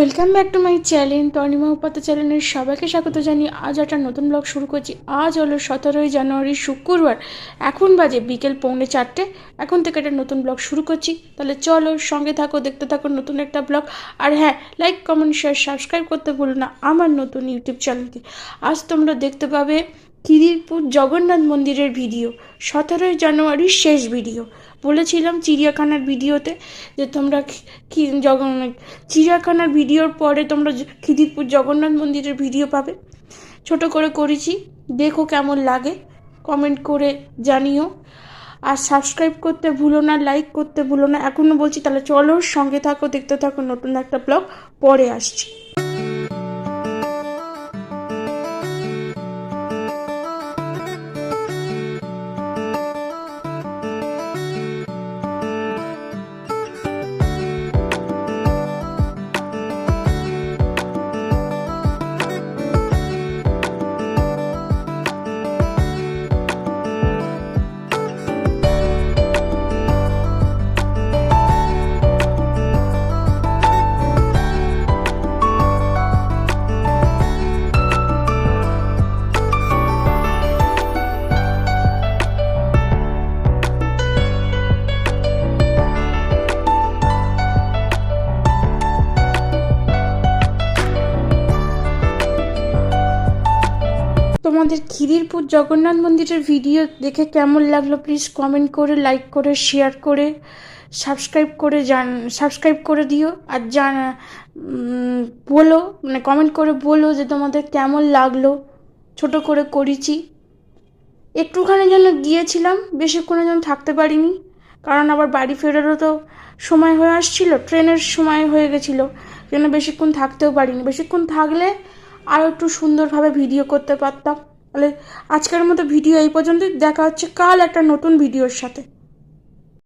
Welcome back to my channel Tanima Upadhyay চ্যানেলের সবাইকে স্বাগত জানিয়ে আজ একটা নতুন ব্লগ শুরু করছি। আজ হলো সতেরোই জানুয়ারি, শুক্রবার। এখন বাজে বিকেল পৌনে চারটে। এখন থেকে একটা নতুন ব্লগ শুরু করছি। তাহলে চলো সঙ্গে থাকো, দেখতে থাকো নতুন একটা ব্লগ আর হ্যাঁ লাইক কমেন্ট শেয়ার সাবস্ক্রাইব করতে ভুলো না আমার নতুন ইউটিউব চ্যানেলকে আজ তোমরা দেখতে পাবে খিদিরপুর জগন্নাথ মন্দিরের ভিডিও, সতেরোই জানুয়ারির শেষ ভিডিও। বলেছিলাম চিড়িয়াখানার ভিডিওতে যে তোমরা চিড়িয়াখানার ভিডিওর পরে তোমরা খিদিরপুর জগন্নাথ মন্দিরের ভিডিও পাবে। ছোট করে করেছি, দেখো কেমন লাগে কমেন্ট করে জানিও। আর সাবস্ক্রাইব করতে ভুলো না লাইক করতে ভুলো না। এখনও বলছি তাহলে চলো সঙ্গে থাকো, দেখতে থাকো নতুন একটা ব্লগ পরে আসছি। তোমাদের খিদিরপুর জগন্নাথ মন্দিরের ভিডিও দেখে কেমন লাগল? প্লিজ কমেন্ট করে লাইক করে শেয়ার করে সাবস্ক্রাইব করে জান সাবস্ক্রাইব করে দিও। আর জান বলো মানে কমেন্ট করে বলো যে তোমাদের কেমন লাগল? ছোট করে করেছি। একটুখানি যেন গিয়েছিলাম বেশিক্ষণের জন্য থাকতে পারিনি। কারণ আবার বাড়ি ফেরারও তো সময় হয়ে আসছিল, ট্রেনের সময় হয়ে গেছিল। জন্য বেশিক্ষণ থাকতেও পারিনি। বেশিক্ষণ থাকলে আরও একটু সুন্দরভাবে ভিডিও করতে পারতাম। তাহলে আজকের মতো ভিডিও এই পর্যন্তই। দেখা হচ্ছে কাল একটা নতুন ভিডিওর সাথে।